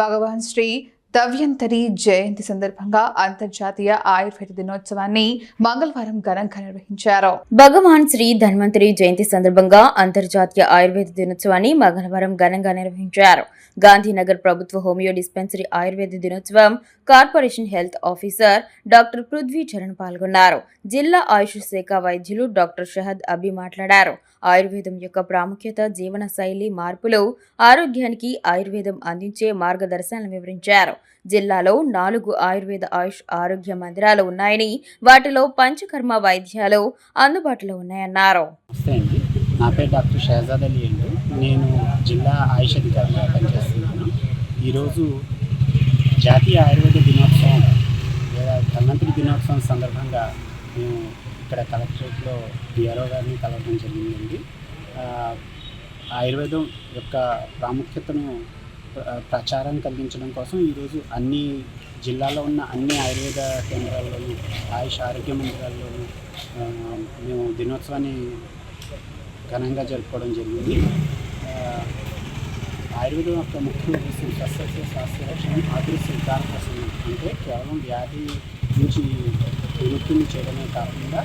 భగవాన్ శ్రీ దవ్యంతరి జయంతి సందర్భంగా అంతర్జాతీయ ఆయుర్వేద దినోత్సవాన్ని మంగళవారం ఘనంగా నిర్వహించారు. భగవాన్ శ్రీ ధన్వంతరి జయంతి సందర్భంగా అంతర్జాతీయ ఆయుర్వేద దినోత్సవాన్ని మంగళవారం ఘనంగా నిర్వహించారు. గాంధీనగర్ ప్రభుత్వ హోమియో డిస్పెన్సరీ ఆయుర్వేద దినోత్సవం corporation health officer doctor Prithvi Charan పాల్గొన్నారు. జిల్లా ఆయుష్ శాఖ వైద్యులు డాక్టర్ షహద్ అబి మాట్లాడారు. ఆయుర్వేదం యొక్క ప్రాముఖ్యత జీవన శైలి మార్పులు ఆరోగ్యానికి ఆయుర్వేదం అందించే మార్గదర్శనాలను వివరించారు. జిల్లాలో నాలుగు ఆయుర్వేద ఆయుష్ ఆరోగ్య మందిరాలు ఉన్నాయని వాటిలో పంచకర్మ వైద్యాలు అందుబాటులో ఉన్నాయన్నారు. నా పేరు డాక్టర్ షహజాద్ అలీ అండి. నేను జిల్లా ఆయుష్ అధికారిగా పనిచేస్తున్నాను. ఈరోజు జాతీయ ఆయుర్వేద దినోత్సవం లేదా ధన్వంతరి దినోత్సవం సందర్భంగా మేము ఇక్కడ కలెక్టరేట్లో డిఆర్ఓ గారిని కలవడం జరిగిందండి. ఆయుర్వేదం యొక్క ప్రాముఖ్యతను ప్రచారం కలిగించడం కోసం ఈరోజు అన్ని జిల్లాలో ఉన్న అన్ని ఆయుర్వేద కేంద్రాల్లోనూ ఆయుష్ ఆరోగ్య మందిరాల్లోనూ మేము దినోత్సవాన్ని ఘనంగా జరుపుకోవడం జరిగింది. ఆయుర్వేదం యొక్క ముఖ్య ఉద్దేశం స్వస్థ శాస్త్రరక్షణ అభివృద్ధి కోసం అంటే కేవలం వ్యాధి నుంచి విముక్తిని చేయడమే కాకుండా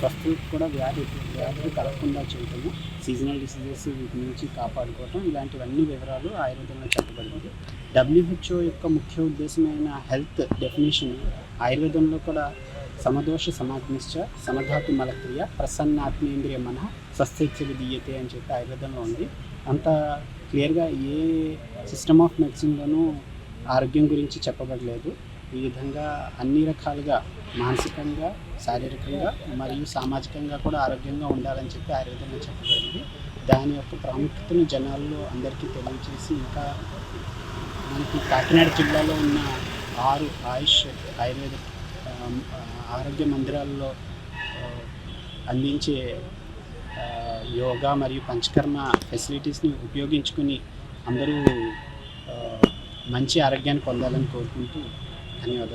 స్వస్థకు కూడా వ్యాధి వ్యాధులు కలగకుండా చేయటము సీజనల్ డిసీజెస్ వీటి నుంచి కాపాడుకోవటం ఇలాంటివన్నీ వివరాలు ఆయుర్వేదంలో చెప్పబడింది డబ్ల్యూహెచ్ఓ యొక్క ముఖ్య ఉద్దేశమైన హెల్త్ డెఫినేషన్ ఆయుర్వేదంలో కూడా సమదోష సమాగ్నిశ్చ సమధాతు మలక్రియ ప్రసన్నాత్మేంద్రియ మన స్వస్థైత్య దీయతే అని చెప్పి ఆయుర్వేదంలో ఉంది. అంత క్లియర్గా ఏ సిస్టమ్ ఆఫ్ మెడిసిన్లోనూ ఆరోగ్యం గురించి చెప్పబడలేదు. ఈ విధంగా అన్ని రకాలుగా మానసికంగా శారీరకంగా మరియు సామాజికంగా కూడా ఆరోగ్యంగా ఉండాలని చెప్పి ఆయుర్వేదంలో చెప్పబడింది దాని యొక్క ప్రాముఖ్యతను జనాల్లో అందరికీ తెలియజేసి ఇంకా మనకి కాకినాడ జిల్లాలో ఉన్న ఆరు ఆయుష్ ఆయుర్వేద ఆరోగ్య మందిరాల్లో అందించే యోగా మరియు పంచకర్మ ఫెసిలిటీస్ని ఉపయోగించుకుని అందరూ మంచి ఆరోగ్యాన్ని పొందాలని కోరుకుంటూ ಧನ್ಯವಾದ